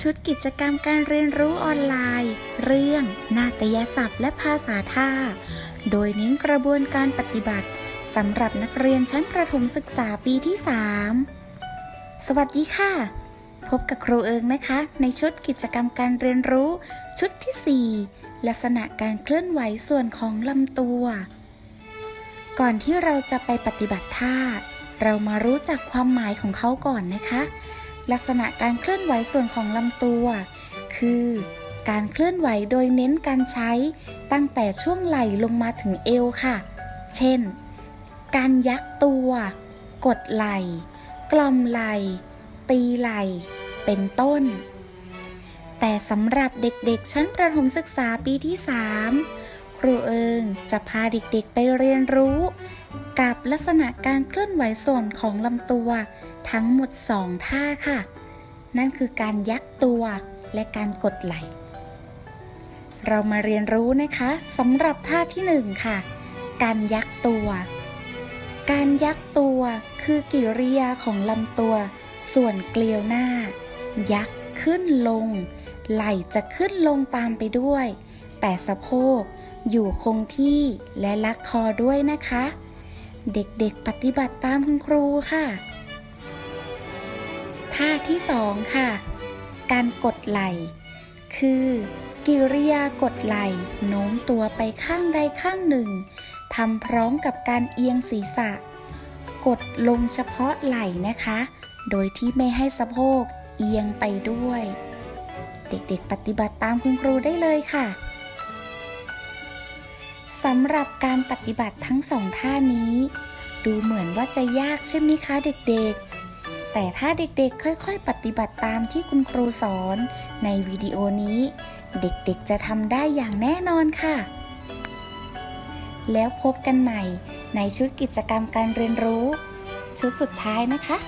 ชุดกิจกรรมการเรียนรู้ออนไลน์ เรื่อง นาฏยศัพท์และภาษาท่า โดยเน้นกระบวนการปฏิบัติสำหรับนักเรียนชั้นประถมศึกษาปีที่ 3 สวัสดีค่ะ พบกับครูเอิงนะคะ ในชุดกิจกรรมการเรียนรู้ ชุดที่ 4 ลักษณะการเคลื่อนไหวส่วนของลำตัว ก่อนที่เราจะไปปฏิบัติท่า เรามารู้จักความหมายของเขาก่อนนะคะ ลักษณะการเคลื่อนไหวส่วนของลำตัว คือ การเคลื่อนไหวโดยเน้นการใช้ตั้งแต่ช่วงไหล่ลงมาถึงเอวค่ะ เช่น การยักตัว กดไหล่ กล่อมไหล่ ตีไหล่ เป็นต้น แต่สำหรับเด็กๆ ชั้นประถมศึกษาปีที่ 3 ครูเอิงจะพาเด็กๆไปเรียนรู้ กับลักษณะการเคลื่อนไหวส่วนของลำตัวทั้งหมด 2 ท่าค่ะ นั่นคือการยักตัวและการกดไหล่เรามาเรียนรู้นะคะสำหรับท่าที่ 1 ค่ะ การยักตัว การยักตัวคือกิริยาของลำตัว ส่วนเกลียวหน้า ยักขึ้นลง ไหล่จะขึ้นลงตามไปด้วย แต่สะโพกอยู่คงที่และลักคอด้วยนะคะ เด็กๆปฏิบัติตามคุณครูค่ะ ท่าที่สองค่ะ การกดไหล่ คือกิริยากดไหล่โน้มตัวไปข้างใดข้างหนึ่งทำพร้อมกับการเอียงศีรษะ กดลงเฉพาะไหล่นะคะ โดยที่ไม่ให้สะโพกเอียงไปด้วย เด็กๆปฏิบัติตามคุณครูได้เลยค่ะ สำหรับการปฏิบัติทั้งสองท่านี้ ดูเหมือนว่าจะยากใช่ไหมคะเด็กๆ แต่ถ้าเด็กๆ ค่อยๆ ปฏิบัติตามที่คุณครูสอน ในวิดีโอนี้ เด็กๆ จะทำได้อย่างแน่นอนค่ะ แล้วพบกันใหม่ในชุดกิจกรรมการเรียนรู้ ชุดสุดท้ายนะคะ